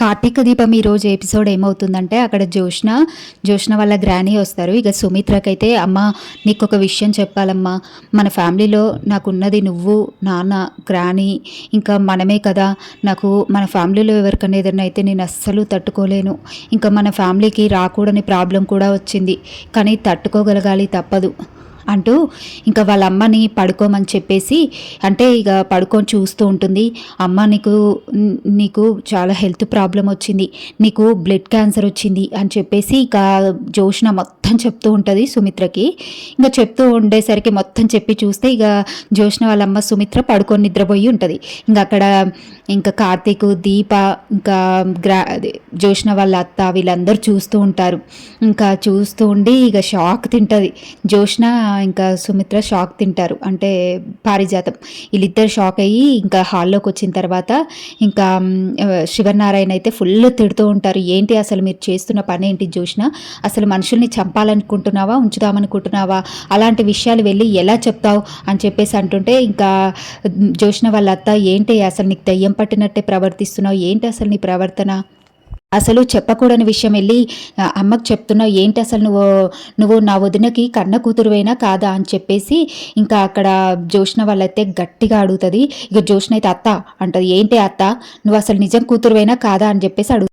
కార్తీక దీపం ఈరోజు ఎపిసోడ్ ఏమవుతుందంటే అక్కడ జోష్న జోష్న వాళ్ళ గ్రానీ వస్తారు. ఇక సుమిత్రకైతే అమ్మ నీకు ఒక విషయం చెప్పాలమ్మా. మన ఫ్యామిలీలో నాకున్నది నువ్వు నాన్న గ్రానీ ఇంకా మనమే కదా. నాకు మన ఫ్యామిలీలో ఎవరికైనా ఏదైనా అయితే నేను అస్సలు తట్టుకోలేను. ఇంకా మన ఫ్యామిలీకి రాకూడని ప్రాబ్లం కూడా వచ్చింది. కానీ తట్టుకోగలగాలి తప్పదు. అంటూ ఇంకా వాళ్ళ అమ్మని పడుకోమని చెప్పేసి అంటే ఇక పడుకొని చూస్తూ ఉంటుంది. అమ్మ నీకు నీకు చాలా హెల్త్ ప్రాబ్లం వచ్చింది. నీకు బ్లడ్ క్యాన్సర్ వచ్చింది అని చెప్పేసి ఇక జోష్న మొత్తం చెప్తూ ఉంటుంది సుమిత్రకి. ఇంకా చెప్తూ ఉండేసరికి మొత్తం చెప్పి చూస్తే ఇక జోష్న వాళ్ళ అమ్మ సుమిత్ర పడుకొని నిద్రపోయి ఉంటుంది. ఇంకా అక్కడ ఇంకా కార్తీక్ దీప ఇంకా గ్రా అదే జోష్న వాళ్ళ అత్త వీళ్ళందరూ చూస్తూ ఉంటారు. ఇంకా చూస్తూ ఉండి ఇక షాక్ తింటుంది. జోష్న ఇంకా సుమిత్ర షాక్ తింటారు. అంటే పారిజాతం. వీళ్ళిద్దరు షాక్ అయ్యి ఇంకా హాల్లోకి వచ్చిన తర్వాత ఇంకా శివనారాయణ అయితే ఫుల్ తిడుతూ ఉంటారు. ఏంటి అసలు మీరు చేస్తున్న పని ఏంటి జోష్న? అసలు మనుషుల్ని చంపాలనుకుంటున్నావా? ఉంచుదామనుకుంటున్నావా? అలాంటి విషయాలు వెళ్ళి ఎలా చెప్తావు? అని చెప్పేసి అంటుంటే ఇంకా జోష్న వాళ్ళ అత్త ఏంటి అసలు నీకు దయ్యం పట్టినట్టే ప్రవర్తిస్తున్నావు? ఏంటి అసలు నీ ప్రవర్తన? అసలు చెప్పకూడని విషయం వెళ్ళి అమ్మకు చెప్తున్నావు ఏంటి అసలు నువ్వు నువ్వు నా వదినకి కన్న కూతురువైనా కాదా? అని చెప్పేసి ఇంకా అక్కడ జోష్న వాళ్ళైతే గట్టిగా అడుగుతుంది. ఇక జోష్న అయితే అత్త అంటది ఏంటి అత్త? నువ్వు అసలు నిజం కూతురువైనా కాదా? అని చెప్పేసి అడుగు